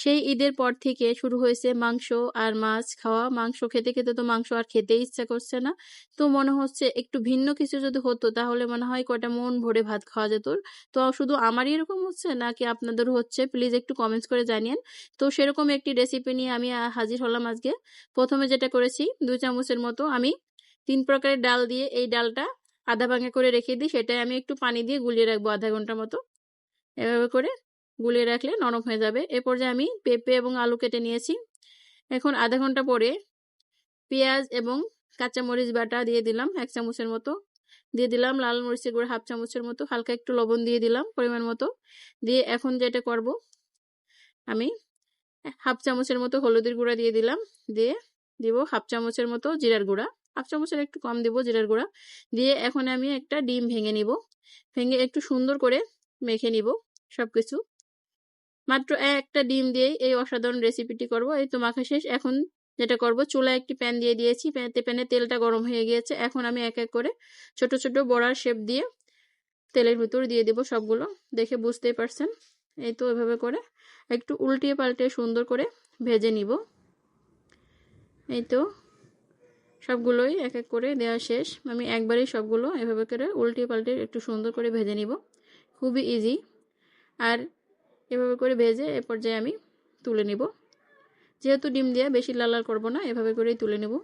সেই ঈদের পর থেকে শুরু হয়েছে মাংস আর মাছ খাওয়া। মাংস খেতে খেতে তো মাংস আর খেতে ইচ্ছা করছে না। তো মনে হচ্ছে একটু ভিন্ন কিছু যদি হতো, তাহলে মনে হয় কয়টা মন ভরে ভাত খাওয়া যেত। তো শুধু আমারই এরকম হচ্ছে, নাকি আপনাদের হচ্ছে? প্লিজ একটু কমেন্টস করে জানিয়েন। তো সেরকম একটি রেসিপি নিয়ে আমি হাজির হলাম আজকে। প্রথমে যেটা করেছি, দুই চামচের মতো আমি তিন প্রকারের ডাল দিয়ে এই ডালটা আধা ভাঙা করে রেখে দিই। সেটাই আমি একটু পানি দিয়ে গুলিয়ে রাখব আধা ঘণ্টার মতো। এভাবে করে গুলিয়ে রাখলে নরম হয়ে যাবে। এ পর্যায়ে আমি পেঁপে এবং আলু কেটে নিয়েছি। এখন আধা ঘণ্টা পরে পেঁয়াজ এবং কাঁচামরিচ বাটা দিয়ে দিলাম এক চামচের মতো। দিয়ে দিলাম লাল মরিচের গুঁড়ো হাফ চামচের মতো, হালকা একটু লবণ দিয়ে দিলাম পরিমাণ মতো। দিয়ে এখন যেটা করব, আমি হাফ চামচের মতো হলুদের গুঁড়া দিয়ে দিলাম। দিয়ে দিব হাফ চামচের মতো জিরার গুঁড়া। হাফ চামচের একটু কম দিব জিরার গুঁড়া। দিয়ে এখন আমি একটা ডিম ভেঙে নিব। ভেঙে একটু সুন্দর করে মেখে নিব সব কিছু মাত্র একটা ডিম দিয়েই এই অসাধারণ রেসিপিটি করব। এই তো মাখা শেষ। এখন যেটা করব চুলা একটি প্যান দিয়ে দিয়েছি। প্যানে তেলটা গরম হয়ে গিয়েছে। এখন আমি এক এক করে ছোট ছোট বড়ার শেপ দিয়ে তেলের ভিতর দিয়ে দেব সবগুলো। দেখে বুঝতেই পারছেন? এই তো এভাবে করে একটু উল্টিয়ে পাল্টে সুন্দর করে ভেজে নিব। এই তো সবগুলোই এক এক করে দেওয়া শেষ। আমি একবারেই সবগুলো এভাবে করে উল্টিয়ে পাল্টে একটু সুন্দর করে ভেজে নিব। খুবই ইজি আর এভাবে করে ভেজে এ পর্যায়ে আমি তুলে নিব। যেহেতু ডিম দিয়ে বেশি লাল লাল করব না, এভাবে করেই তুলে নেব।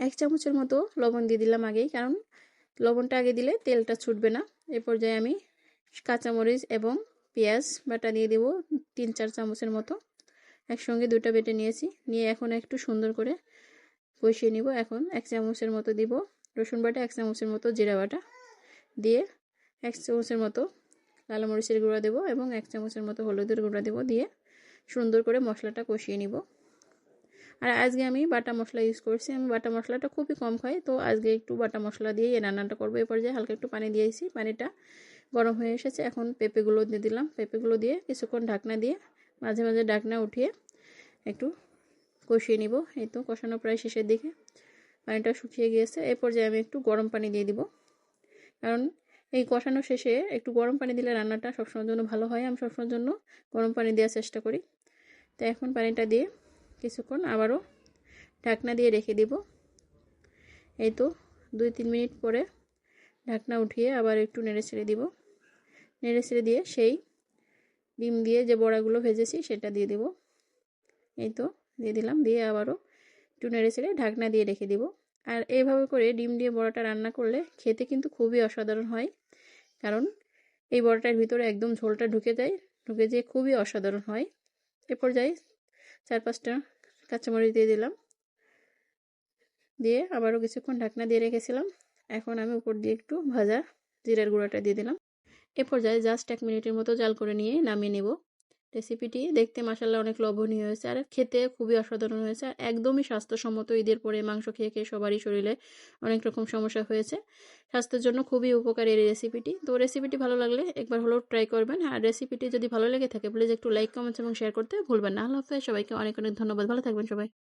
এক চামচের মতো লবণ দিয়ে দিলাম আগেই, কারণ লবণটা আগে দিলে তেলটা ছুটবে না। এ পর্যায়ে আমি কাঁচামরিচ এবং পেঁয়াজ বাটা দিয়ে দেবো তিন চার চামচের মতো। একসঙ্গে দুটা বেটে নিয়েছি, নিয়ে এখন একটু সুন্দর করে কষিয়ে নিব। এখন এক চামচের মতো দিব রসুন বাটা, এক চামচের মতো জিরা বাটা। দিয়ে এক চামচের মতো লাল মরিচের গুঁড়া দেবো এবং এক চামচের মতো হলুদের গুঁড়া দেবো দিয়ে সুন্দর করে মশলাটা কষিয়ে নিব। আর আজকে আমি বাটা মশলা ইউজ করছি। আমি বাটা মশলাটা খুবই কম খাই, তো আজকে একটু বাটা মশলা দিয়ে রান্নাটা করব। এরপর যে হালকা একটু পানি দিয়েছি। পানিটা গরম হয়ে এসেছে। এখন পেঁপেগুলো দিয়ে দিলাম। পেঁপেগুলো দিয়ে কিছুক্ষণ ঢাকনা দিয়ে মাঝে মাঝে ঢাকনা উঠিয়ে একটু কষিয়ে নিব। এই তো কষানো প্রায় শেষের দিকে। পানিটা শুকিয়ে গিয়েছে। এরপর যে আমি একটু গরম পানি দিয়ে দিব। কারণ এই কষানো শেষে একটু গরম পানি দিলে রান্নাটা সবসময়ের জন্য ভালো হয়, আমি সবসময়ের জন্য গরম পানি দেওয়ার চেষ্টা করি। তো এখন পানিটা দিয়ে কিছুক্ষণ আবারও ঢাকনা দিয়ে রেখে দিব। এই তো দুই তিন মিনিট পরে ঢাকনা উঠিয়ে আবার একটু নেড়ে ছেড়ে দিব। নেড়ে ছেড়ে দিয়ে সেই ডিম দিয়ে যে বড়াগুলো ভেজেছি সেটা দিয়ে দিব। এই তো দিয়ে দিলাম, দিয়ে আবারও একটু নেড়ে ছেড়ে ঢাকনা দিয়ে রেখে দিব। আর এইভাবে করে ডিম দিয়ে বড়াটা রান্না করলে খেতে কিন্তু খুবই অসাধারণ হয়। কারণ এই বড়াটার ভিতরে একদম ঝোলটা ঢুকে যায়, ঢুকে যেয়ে খুবই অসাধারণ হয়। এরপর যাই চার পাঁচটা কাঁচামরিচ দিয়ে দিলাম। দিয়ে আবারও কিছুক্ষণ ঢাকনা দিয়ে রেখেছিলাম। এখন আমি উপর দিয়ে একটু ভাজা জিরার গুঁড়াটা দিয়ে দিলাম। এ পর্যায়ে জাস্ট এক মিনিটের মতো জাল করে নিয়ে নামিয়ে নেব। রেসিপিটি দেখতে মাসাল্লাহ অনেক লোভনীয় হয়েছে আর খেতে খুবই অসাধারণ হয়েছে আর একদমই স্বাস্থ্যসম্মত ঈদের পরে মাংস খেয়ে খেয়ে সবারই শরীরে অনেক রকম সমস্যা হয়েছে। স্বাস্থ্যের জন্য খুবই উপকারী এই রেসিপিটি তো রেসিপিটি ভালো লাগলে একবার হলেও ট্রাই করবেন আর রেসিপিটি যদি ভালো লেগে থাকে প্লিজ একটু লাইক কমেন্টস এবং শেয়ার করতে ভুলবেন না। আল্লাহ হাফেজ। সবাইকে অনেক অনেক ধন্যবাদ। ভালো থাকবেন সবাই।